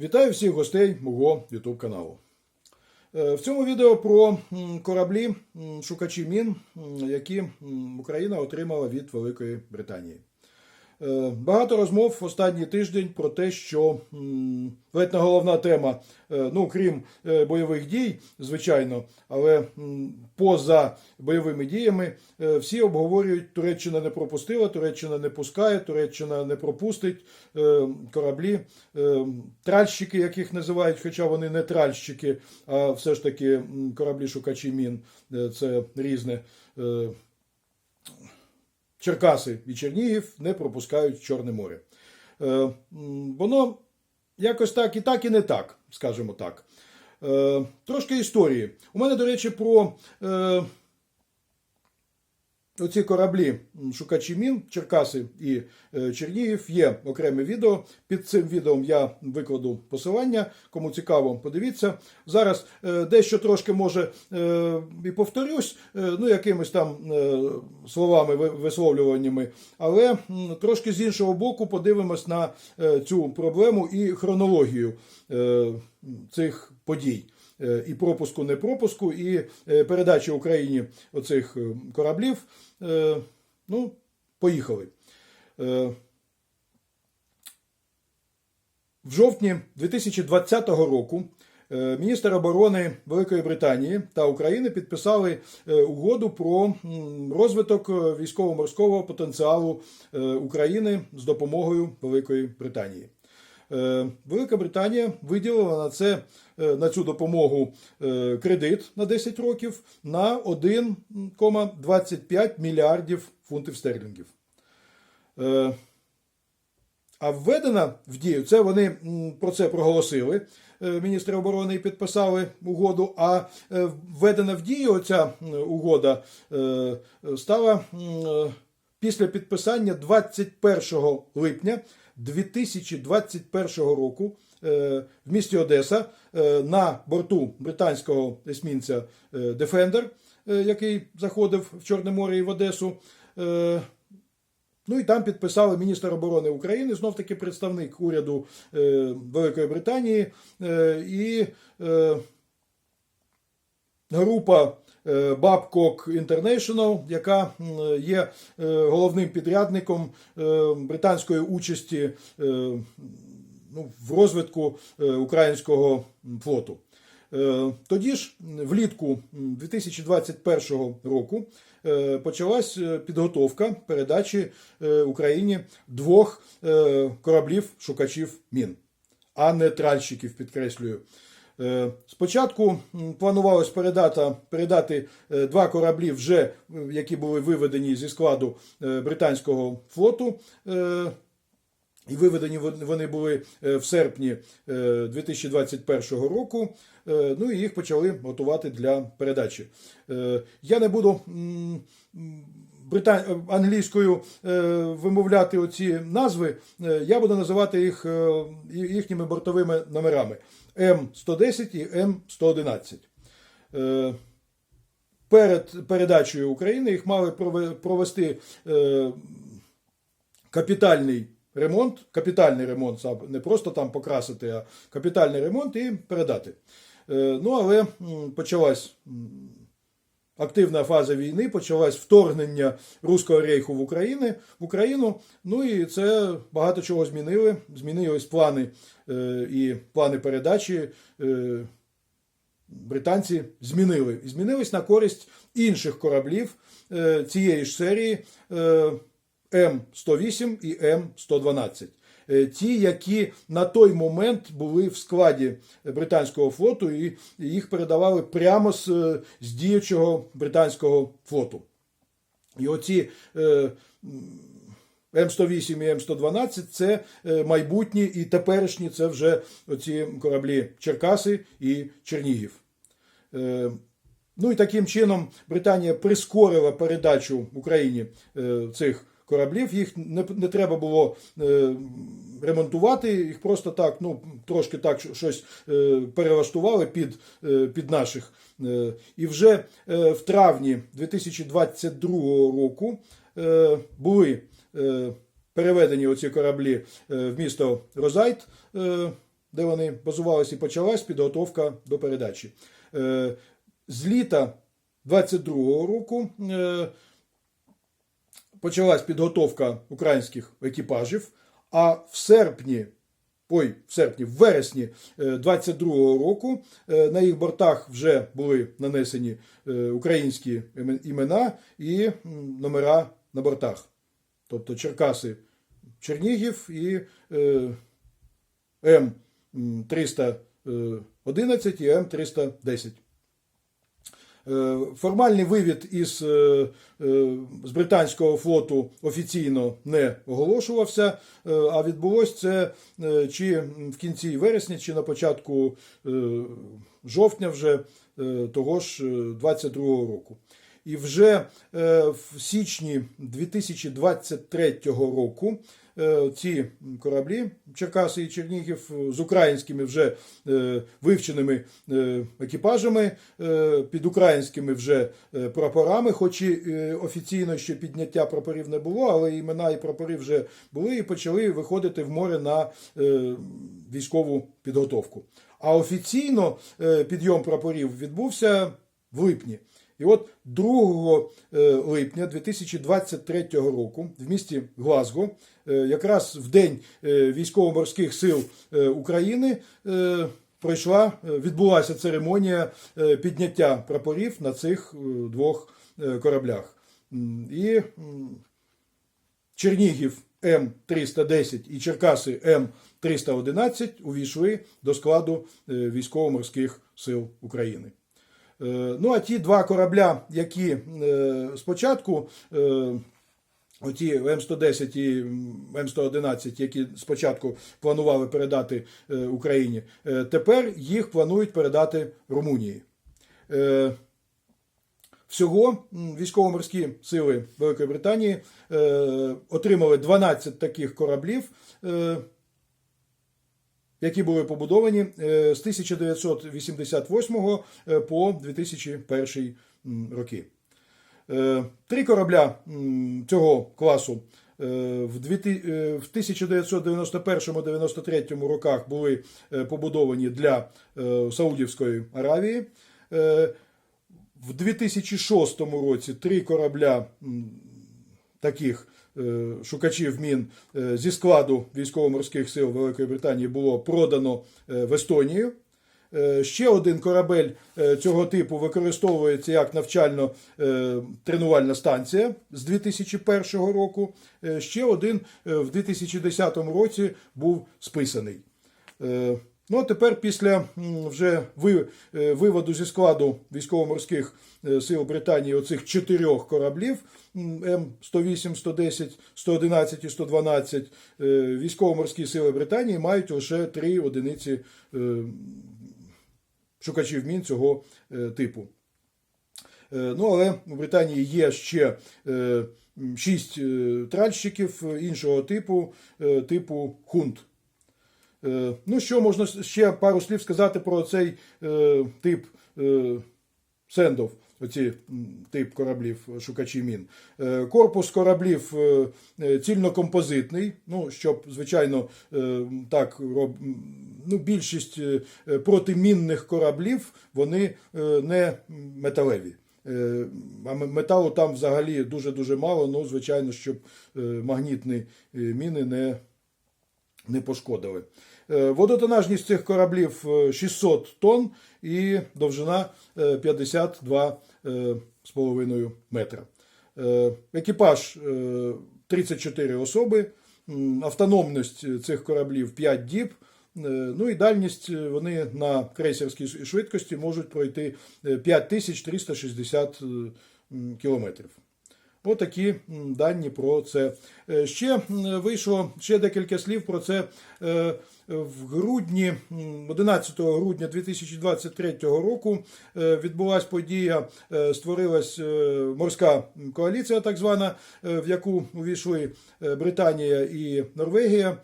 Вітаю всіх гостей мого YouTube каналу. Е, В цьому відео про кораблі шукачі мін, які Україна отримала від Великої Британії. Е, Багато розмов в останній тиждень про те, що ледь не головна тема, е, ну крім е, бойових дій, звичайно, але поза бойовими діями всі обговорюють, Туреччина не пропустила, Туреччина не пускає, Туреччина не пропустить кораблі, тральщики, яких називають, хоча вони не тральщики, а все ж таки кораблі-шукачі мін, Е, це різне. Черкаси і Чернігів не пропускають Чорне море. Е, воно якось так і так, і не так, скажімо так. Е, трошки історії. У мене, до речі, про е, оці кораблі шукачі мін, Черкаси і е, Чернігів є окреме відео. Під цим відео я викладу посилання. Кому цікаво, подивіться. Зараз е, дещо трошки може е, і повторюсь, ну якимись там словами, висловлюваннями, але трошки з іншого боку подивимось на цю проблему і хронологію цих подій. І пропуску, не пропуску, і е, передачі Україні оцих е, кораблів. Е, Ну, поїхали. В жовтні 2020 року міністр оборони Великої Британії та України підписали угоду про розвиток військово-морського потенціалу України з допомогою Великої Британії. Е, Велика Британія виділила на це е, на цю допомогу е, кредит на 10 років на 1,25 мільярдів фунтів стерлінгів. А введена в дію, це вони про це проголосили. Міністри оборони і підписали угоду. А введена в дію ця угода стала після підписання 21 липня 2021 року е, в місті Одеса е, на борту британського есмінця е, Defender, який заходив в Чорне море і в Одесу. Ну і там підписали міністр оборони України, знов таки представник уряду Великої Британії і група Babcock International, яка є е, головним підрядником е, британської участі е, ну, в розвитку е, українського флоту. Е, Тоді ж, влітку 2021 року, е, почалась е, підготовка передачі е, Україні двох е, кораблів-шукачів мін, а не тральщиків, підкреслюю. Е, Спочатку планувалось передати, передати два кораблі, вже е, які були виведені зі складу е, британського флоту. і виведені вони були в серпні е, 2021 року. Ну і їх почали готувати для передачі. Я не буду м, англійською вимовляти оці назви. Я буду називати їх їхніми бортовими номерами М110 і М111. Е, Перед передачею України їх мали провести е, капітальний ремонт, капітальний ремонт, не просто там покрасити, а капітальний ремонт і передати. Е, Ну, але почалась активна фаза війни, почалось вторгнення Руського рейху в Україну, в Україну. Ну і це багато чого змінили. Змінились плани е, і плани передачі. е, Британці змінили і змінились на користь інших кораблів е, цієї ж серії е, М108 і М112. Е, Ті, які на той момент були в складі британського флоту, і їх передавали прямо з, е, з діючого британського флоту. І оці е, М108 і М112 це е, майбутні і теперішні це вже оці кораблі Черкаси і Чернігів. Е, Ну і таким чином Британія прискорила передачу Україні цих кораблів. Їх не, не треба було е, ремонтувати, їх просто так, ну трошки так щось е, перелаштували під, е, під наших. Е, І вже е, в травні 2022 року е, були е, переведені оці кораблі е, в місто Розайт. е, де вони базувалися, і почалась підготовка до передачі. Е, З літа 22-го року е, почалась підготовка українських екіпажів, а в серпні, ой, в серпні, в вересні 22-го року е, на їх бортах вже були нанесені е, українські імена і номера на бортах. Тобто Черкаси Чернігів і е, М311 і М310. Е, Формальний вивід із е, е, з британського флоту офіційно не оголошувався, а відбулось це чи в кінці вересня, чи на початку жовтня вже того ж е, 22-го року. І вже е, в січні 2023 року е, ці кораблі Черкаси і Чернігів з українськими вже е, вивченими екіпажами, під українськими вже прапорами, хоч і офіційно ще підняття прапорів не було, але імена і прапори вже були і почали виходити в море на військову підготовку. А офіційно підйом прапорів відбувся в липні. І от 2 е, липня 2023 року в місті Глазго, е, якраз в день е, військово-морських сил України, пройшла, відбулася церемонія підняття прапорів на цих двох кораблях. І Чернігів М310 і Черкаси М311 увійшли до складу військово-морських сил України. Е, Ну, а ті два корабля, які е, спочатку, е, оті М110 і М111, які спочатку планували передати Україні, тепер їх планують передати Румунії. Всього військово-морські сили Великої Британії отримали 12 таких кораблів, які були побудовані е, з 1988 е, по 2001 роки. Е, Три корабля цього класу в дві ти- е, в 1991-93 роках були побудовані для Саудівської Аравії. В 2006 році три корабля таких шукачів мін е, зі складу військово-морських сил Великої Британії було продано е, в Естонію. Е, Ще один корабель е, цього типу використовується як навчально-тренувальна станція з 2001 року. Е, Ще один е, в 2010 році був списаний. Ну, а тепер після вже е, виводу зі складу військово-морських е, сил Британії оцих чотирьох кораблів м, М108, 110, 111 і 112, е, військово-морські сили Британії мають лише три одиниці шукачів мін цього типу. Ну, але у Британії є ще шість тральщиків іншого типу, типу Хунт. Е, Ну, що можна ще пару слів сказати про цей е, тип е, сендов, оці тип кораблів шукачі мін. Корпус кораблів цільнокомпозитний, ну, щоб, звичайно, так ну, більшість протимінних кораблів вони не металеві. А металу там взагалі дуже-дуже мало, ну, звичайно, щоб магнітні міни не не пошкодили. Е, Водотонажність цих кораблів е, 600 тонн і довжина е, 52,5 метра. Е, Екіпаж е, 34 особи, автономність цих кораблів 5 діб. Е, Ну і дальність е, вони на крейсерській швидкості можуть пройти е, 5360 е, м, кілометрів. Отакі дані про це. Е, Ще вийшло ще декілька слів про це е, в грудні, 11 грудня 2023 року е, відбулася подія, створилась морська коаліція, так звана, в яку увійшли Британія і Норвегія.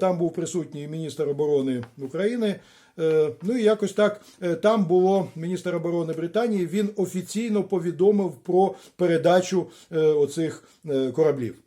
Там був присутній міністр оборони України. Е, Ну і якось так е, там було міністр оборони Британії. Він офіційно повідомив про передачу е, оцих кораблів.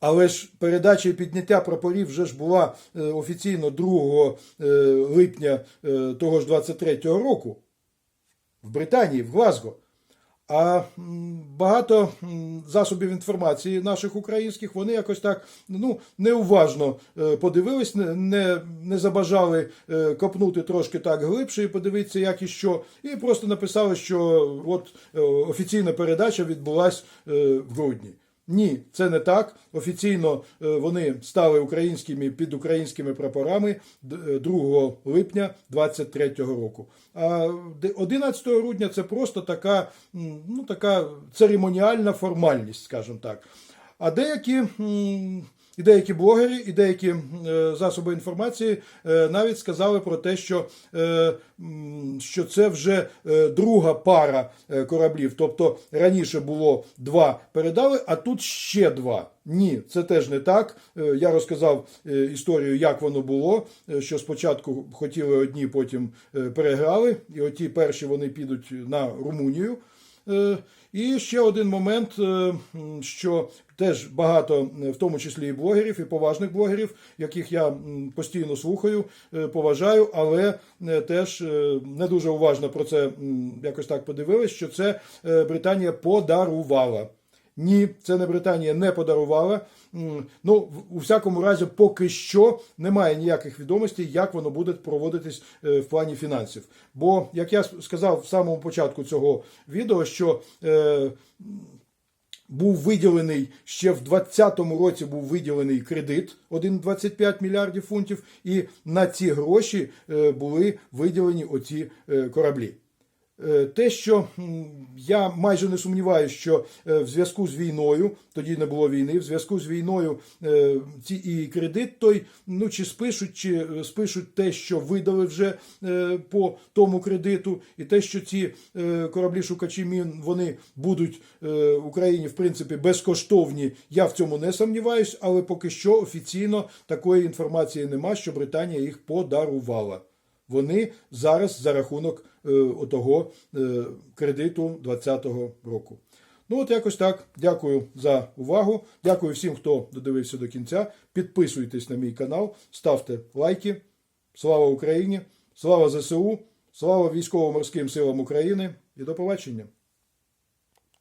Але ж передача і підняття прапорів вже ж була офіційно 2 е, липня того ж 23-го року в Британії, в Глазго. А багато засобів інформації наших українських вони якось так ну, неуважно е, подивились, не, не, забажали е, копнути трошки так глибше і подивитися, як і що. І просто написали, що от е, офіційна передача відбулась в грудні. Ні, це не так. Офіційно е, вони стали українськими під українськими прапорами е, 2 липня 23 року. А 11 грудня це просто така, ну, така церемоніальна формальність, скажімо так. А деякі. І деякі блогери, і деякі е, засоби інформації е, навіть сказали про те, що, е, що це вже друга пара кораблів. Тобто раніше було два передали, а тут ще два. Ні, це теж не так. Я розказав історію, як воно було. Що спочатку хотіли одні, потім переграли, і оті перші вони підуть на Румунію. Е, І ще один момент, е, що теж багато, е, в тому числі і блогерів, і поважних блогерів, яких я постійно слухаю, поважаю, але теж не дуже уважно про це якось так подивились, що це Британія подарувала. Ні, це не Британія не подарувала. Ну, у всякому разі, поки що немає ніяких відомостей, як воно буде проводитись е, в плані фінансів. Бо, як я сказав в самому початку цього відео, що е, був виділений ще в 2020 році був виділений кредит 1,25 мільярдів фунтів, і на ці гроші е, були виділені оці е, кораблі. Е, Те, що я майже не сумніваюся, що е, в зв'язку з війною, тоді не було війни, в зв'язку з війною е, ці і кредит той, ну чи спишуть, чи спишуть те, що видали вже по тому кредиту, і те, що ці кораблі шукачі мін вони будуть Україні в принципі безкоштовні. Я в цьому не сумніваюсь, але поки що офіційно такої інформації нема, що Британія їх подарувала. Вони зараз за рахунок е, отого е, кредиту 2020 року. Ну, от якось так. Дякую за увагу. Дякую всім, хто додивився до кінця. Підписуйтесь на мій канал, ставте лайки. Слава Україні! Слава ЗСУ! Слава військово-морським силам України і до побачення!